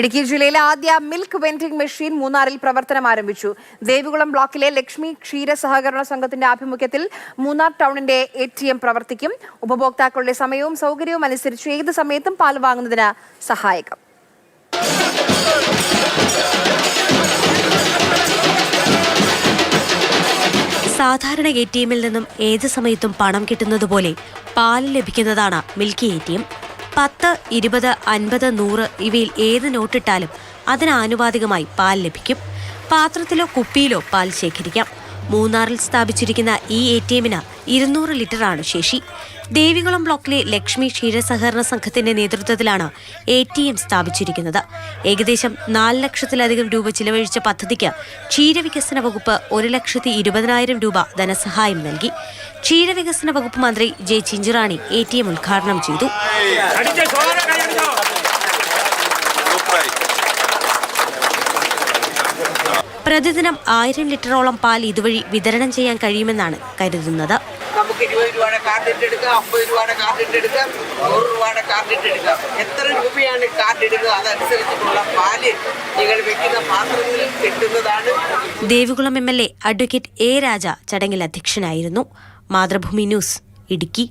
ഇടുക്കി ജില്ലയിലെ ആദ്യ milk vending machine മൂന്നാറിൽ പ്രവർത്തനം ആരംഭിച്ചു. ദേവികുളം ബ്ലോക്കിലെ ലക്ഷ്മി ക്ഷീര സഹകരണ സംഘത്തിന്റെ ആഭിമുഖ്യത്തിൽ മൂന്നാർ ടൗണിന്റെ എ ടി എം പ്രവർത്തിക്കും. ഉപഭോക്താക്കളുടെ സമയവും സൗകര്യവും അനുസരിച്ച് ഏത് സമയത്തും പാൽ വാങ്ങുന്നതിന് സഹായകം. സാധാരണ എ ടി എമ്മിൽ നിന്നും ഏത് സമയത്തും പണം കിട്ടുന്നതുപോലെ പാൽ ലഭിക്കുന്നതാണ് മിൽക്കി എ ടി എം. പത്ത് ഇരുപത് അൻപത് നൂറ് ഇവയിൽ ഏത് നോട്ടിട്ടാലും അതിന് ആനുപാതികമായി പാൽ ലഭിക്കും. പാത്രത്തിലോ കുപ്പിയിലോ പാൽ ശേഖരിക്കാം. മൂന്നാറിൽ സ്ഥാപിച്ചിരിക്കുന്ന ഈ എ ടി എമ്മിന് ഇരുന്നൂറ് ലിറ്ററാണ് ശേഷി. ദേവികുളം ബ്ലോക്കിലെ ലക്ഷ്മി ക്ഷീരസഹകരണ സംഘത്തിന്റെ നേതൃത്വത്തിലാണ് എ ടി എം സ്ഥാപിച്ചിരിക്കുന്നത്. ഏകദേശം നാല് ലക്ഷത്തിലധികം രൂപ ചിലവഴിച്ച പദ്ധതിക്ക് ക്ഷീരവികസന വകുപ്പ് ഒരു ലക്ഷത്തി ഇരുപതിനായിരം രൂപ ധനസഹായം നൽകി. ക്ഷീരവികസന വകുപ്പ് മന്ത്രി J Chinchurani A T M ഉദ്ഘാടനം ചെയ്തു. പ്രതിദിനം ആയിരം ലിറ്ററോളം പാൽ ഇതുവഴി വിതരണം ചെയ്യാൻ കഴിയുമെന്നാണ് കരുതുന്നത്. നമുക്ക് ഇരുപത് രൂപയുടെ കാർഡ് ഇട്ട് എടുക്കാം അമ്പത് രൂപയുടെ കാർഡ് ഇട്ട് എടുക്കാം നൂറ് രൂപയുടെ കാർഡ് ഇട്ട് എടുക്കാം എത്ര രൂപയാണ് കാർഡ് ഇടുന്നത്? അതനുസരിച്ചിട്ടുള്ള പാൽ നിങ്ങൾ വെക്കുന്ന പാത്രത്തിൽ കിട്ടുന്നതാണ്. Devikulam M L A advocate A Raja ചടങ്ങിൽ അധ്യക്ഷനായിരുന്നു. മാതൃഭൂമി ന്യൂസ് ഇടുക്കി.